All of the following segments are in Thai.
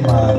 Mà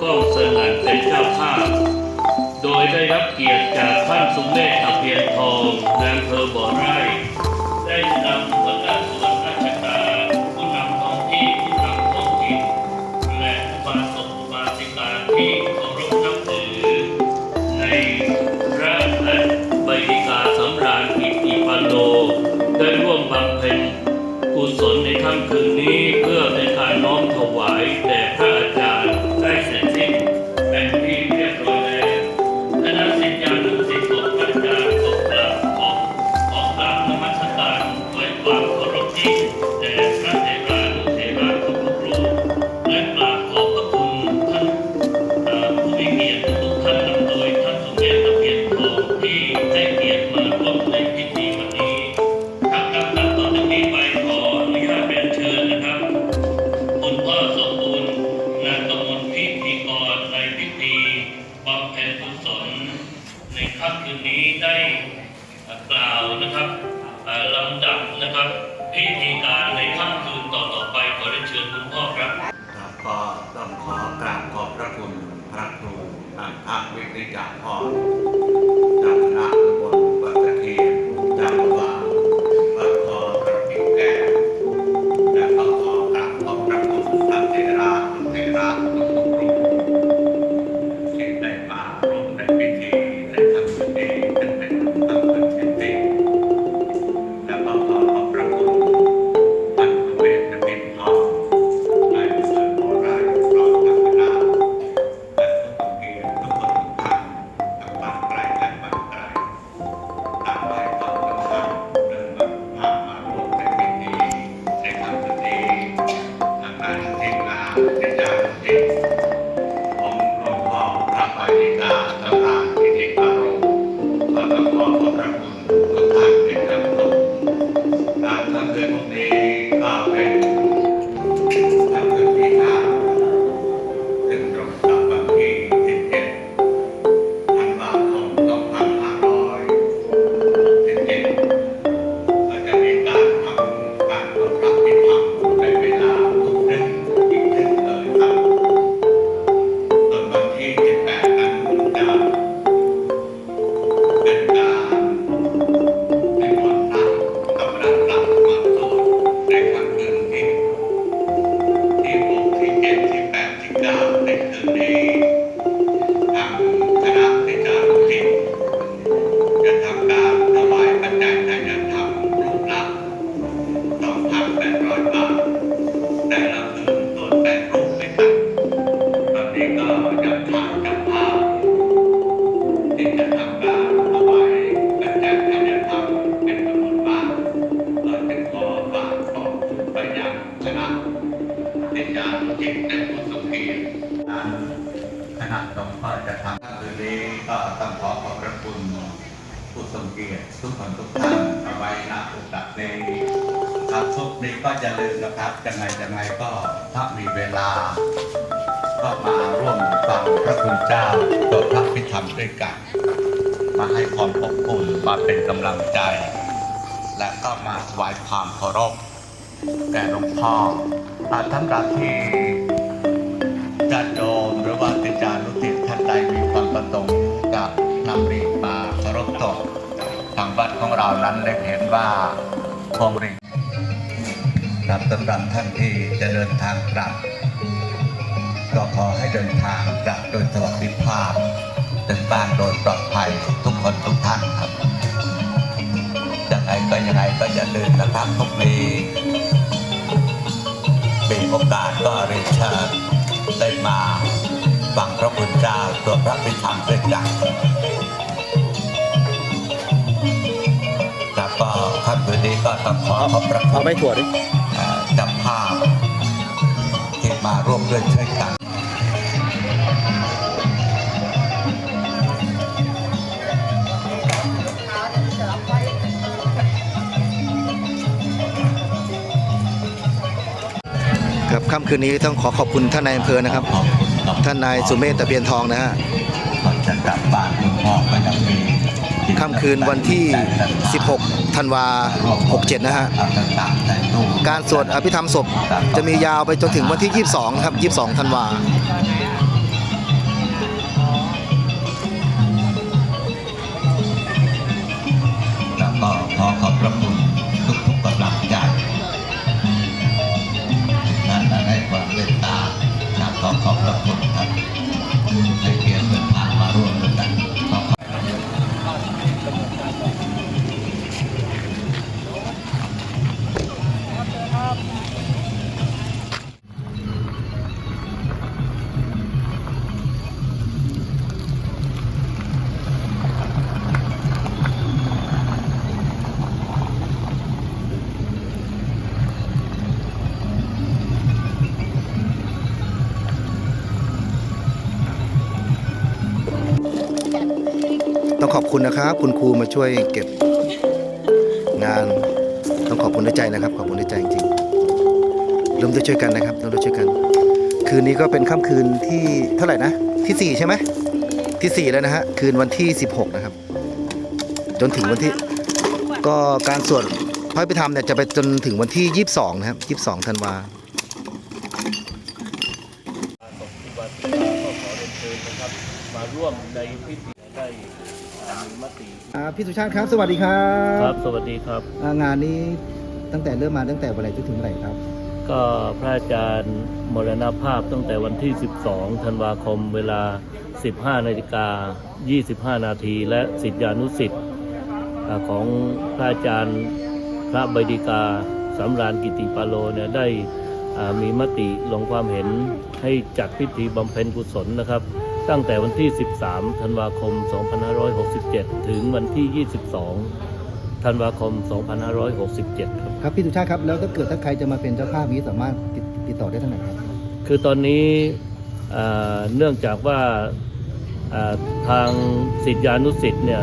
กล้องสงันเป็นเจ้าภาพ โดยได้รับเกียรติจากท่านสุเมธตะเพียนทองนายอำเภอบ่อไร่ ค่ำคืนนี้ได้กล่าวนะครับลำดับนะครับพิธีการในค่ำคืนต่อๆไปขอได้เชิญคุณพ่อครับครัก็ต้องขอกราบขอบพระคุณพระครูอันทวิริยาพร nome. Amém. คืนนี้ก็ต้องขอขอบพระคุณผู้ทรงเกียรติทุกคนทุกท่านเอาไว้ณโอกาสนี้ครับทุกนี้ก็จะลืมนะครับยังไงยังไงก็ถ้ามีเวลา ก็มาร่วมฟังพระคุณเจ้าตัวพระพิธรรมด้วยกัน มาให้ความอบอุ่นมาเป็นกำลังใจ และก็มาถวายความเคารพแด่หลวงพ่ออาท่านรัที่ญาติโยมหรือว่าติจา ตก ทางวัดของเรานั้นได้เห็นว่าพวงรีครับสำหรับท่านที่จะเดินทางกลับ ก็ขอให้เดินทางกลับโดยสวัสดิภาพถึงบ้านโดยปลอดภัยทุกคนทุกท่านครับยังไงก็ยังไงก็อย่าลืมนะครับทุกปีมีโอกาสก็เรียนเชิญได้มาฟังพระคุณเจ้าตัวพระพิธรรมด้วยกัน ค่ำคืนนี้ก็ต้องขอขอบพระคุเอาณไม่ถั่วดิเอ่อจับภาพที่มาร่วมด้วยช่วยกันครับค่ำคืนนี้ต้องขอขอบคุณท่านนายอำเภอนะครับขอบคุณครับท่านนายสุเมธตะเพียนทองนะฮะก่อนจะกลับบ้านคุณพ่อก็ยังมี ค่ำคืนวันที่ 16 ธันวา 67 นะฮะ การสวดอภิธรรมศพจะมียาวไปจนถึงวันที่ 22 ครับ 22 ธันวา ต้องขอบคุณนะครับ คุณครูมาช่วยเก็บงาน ต้องขอบคุณด้วยใจนะครับ ขอบคุณด้วยใจจริงๆร่วมด้วยช่วยกันนะครับร่วมด้วยช่วยกัน คืนนี้ก็เป็นค่ำคืนที่เท่าไหร่นะที่ 4 ใช่ไหมที่ 4 แล้วนะฮะคืนวันที่ 16 นะครับ จนถึงวันที่ก็การสวดพระพิธรรมเนี่ยจะไปจนถึงวันที่ 22 นะครับ 22ธันวาที่วัดก็ขอเรียนเชิญนะครับ มาร่วมในพิธีได้ อ่ามีมติอ่าพี่สุชาติครับ สวัสดีครับครับ สวัสดีครับ อ่างานนี้ตั้งแต่เริ่มมาตั้งแต่วันไหนจนถึงวันไหนครับ ก็พระอาจารย์มรณภาพตั้งแต่วันที่ 12 ธันวาคมเวลา 15นาฬิกา25 นาที และสิทธิานุสิทธิ์อ่าของพระอาจารย์พระบดิกาสำราญกิติปาโลเนี่ยได้อ่ามีมติลงความเห็นให้จัดพิธีบำเพ็ญกุศลนะครับ ตั้งแต่วันที่ 13 ธันวาคม 2567 ถึงวันที่ 22 ธันวาคม 2567 ครับ ครับพี่สุชาติครับ แล้วถ้าเกิดถ้าใครจะมาเป็นเจ้าภาพนี้สามารถติดติดต่อได้ทางไหนครับ คือตอนนี้เอ่อเนื่องจากว่าเอ่อทางสิทธิานุสิทธิ์เนี่ย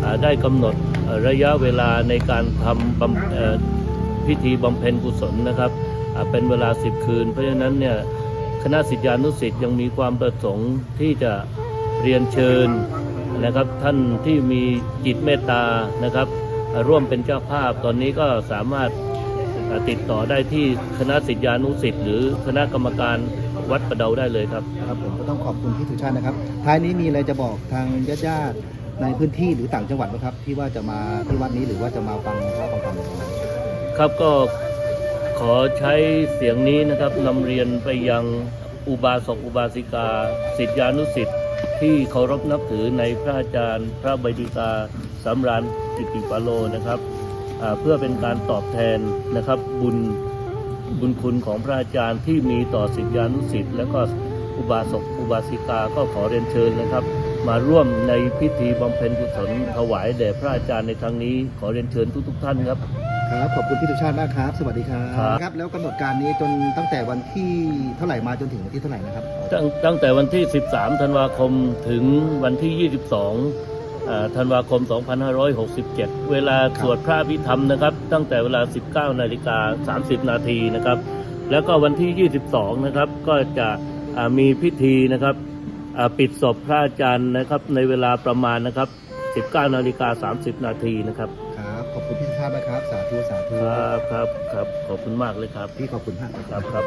เอ่อได้กำหนดเอ่อระยะเวลาในการทำบำเอ่อพิธีบำเพ็ญกุศลนะครับอ่าเป็นเวลา 10 คืน เพราะฉะนั้นเนี่ย คณะสิทธิานุสิ์ยังมีความประสงค์ที่จะเรียนเชิญนะครับ ท่านที่มีจิตเมตตานะครับ ร่วมเป็นเจ้าภาพตอนนี้ก็สามารถติดต่อได้ที่คณะสิทธิานุสิ์หรือคณะกรรมการวัดประเดาได้เลยครับ ครับผมก็ต้องขอบคุณพี่สุชาตินะครับ ท้ายนี้มีอะไรจะบอกทางญาติญาติในพื้นที่หรือต่างจังหวัดไหมครับ ที่ว่าจะมาที่วัดนี้หรือว่าจะมาฟังพระฟังธรรมครับก็ ขอใช้เสียงนี้นะครับนำเรียนไปยังอุบาสกอุบาสิกาสิทธิานุสิทธิ์ที่เคารพนับถือในพระอาจารย์ พระบดิกาสำราญกิติปาโลนะครับเพื่อเป็นการตอบแทนนะครับบุญบุญคุณของพระอาจารย์ที่มีต่อสิทธิานุสิทธิ์และก็อุบาสกอุบาสิกาก็ขอเรียนเชิญนะครับ มาร่วมในพิธีบำเพ็ญกุศลถวายแด่พระอาจารย์ในครั้งนี้ ขอเรียนเชิญทุกๆท่านครับ ครับขอบคุณพี่สุชาติมากครับ สวัสดีครับครับ ครับ แล้วกำหนดการนี้จนตั้งแต่วันที่เท่าไหร่มาจนถึงวันที่เท่าไหร่นะครับ ตั้งตั้งแต่วันที่ 13 ธันวาคมถึงวันที่ 22อ่าธันวาคม 2567 เวลาสวดพระพิธรรมนะครับ ตั้งแต่เวลา 19 นาฬิกา 30 นาทีนะครับ แล้วก็วันที่ 22 นะครับ ก็จะอ่ามีพิธีนะครับอ่าปิดศพพระอาจารย์นะครับ ในเวลาประมาณนะครับ 19 นาฬิกา 30 นาทีนะครับ ครับ ขอบคุณพี่สุ ชาตินะครับ สาธุ สาธุ ครับครับครับขอบคุณมากเลยครับ พี่ขอบคุณมากครับครับ